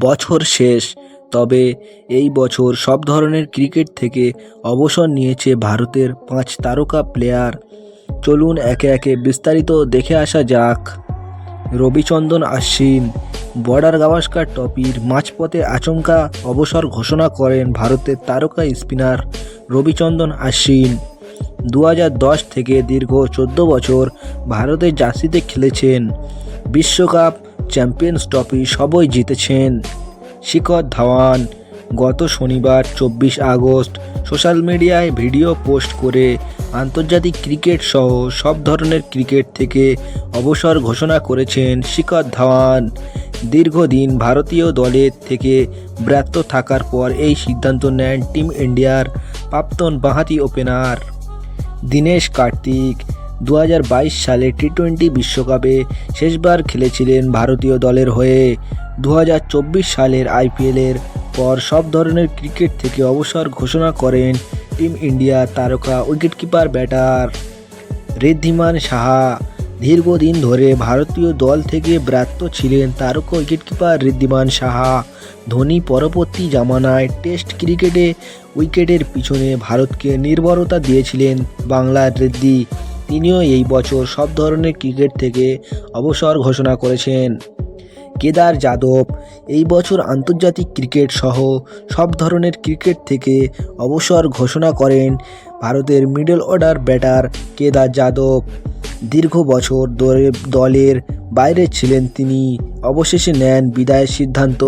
বছর শেষ। তবে এই বছর সব ধরনের ক্রিকেট থেকে অবসর নিয়েছে ভারতের পাঁচ তারকা প্লেয়ার চলুন একে একে বিস্তারিত দেখে আসা যাক। রবিচন্দন আশ্বিন, বর্ডার গাভাস্কার ট্রফির মাঝপথে আচমকা অবসর ঘোষণা করেন ভারতের তারকা স্পিনার রবিচন্দন আশ্বিন। দু হাজার দশ থেকে দীর্ঘ চোদ্দ বছর ভারতের জার্সিতে খেলেছেন। বিশ্বকাপ চ্যাম্পিয়ন্স ট্রফি সবই জিতেছেন। শিখর ধাওয়ান গত শনিবার চব্বিশ আগস্ট সোশ্যাল মিডিয়ায় ভিডিও পোস্ট করে আন্তর্জাতিক ক্রিকেট সহ সব ধরনের ক্রিকেট থেকে অবসর ঘোষণা করেছেন শিখর ধাওয়ান। দীর্ঘদিন ভারতীয় দলের থেকে ব্যর্থ থাকার পর এই সিদ্ধান্ত নেন টিম ইন্ডিয়ার প্রাক্তন বাঁহাতি ওপেনার। দীনেশ কার্তিক দু হাজার বাইশ সালে টি টোয়েন্টি বিশ্বকাপে শেষবার খেলেছিলেন ভারতীয় দলের হয়ে। দু হাজার চব্বিশ সালের আইপিএলের পর সব ধরনের ক্রিকেট থেকে অবসর ঘোষণা করেন টিম ইন্ডিয়া তারকা উইকেটকিপার, ব্যাটার ঋদ্ধিমান সাহা। দীর্ঘদিন ধরে ভারতীয় দল থেকে ব্যর্থ ছিলেন তারকা উইকেটকিপার ঋদ্ধিমান সাহা। ধোনি পরবর্তী জামানায় টেস্ট ক্রিকেটে উইকেটের পিছনে ভারতকে নির্ভরতা দিয়েছিলেন বাংলার ঋদ্ধি। তিনিও এই বছর সব ধরনের ক্রিকেট থেকে অবসর ঘোষণা করেছেন। কেদার যাদব, এই বছর আন্তর্জাতিক ক্রিকেট সহ সব ধরনের ক্রিকেট থেকে অবসর ঘোষণা করেন ভারতের মিডল অর্ডার ব্যাটার কেদার যাদব। দীর্ঘ বছর দলের বাইরে ছিলেন তিনি, অবশেষে নেন বিদায়ের সিদ্ধান্ত।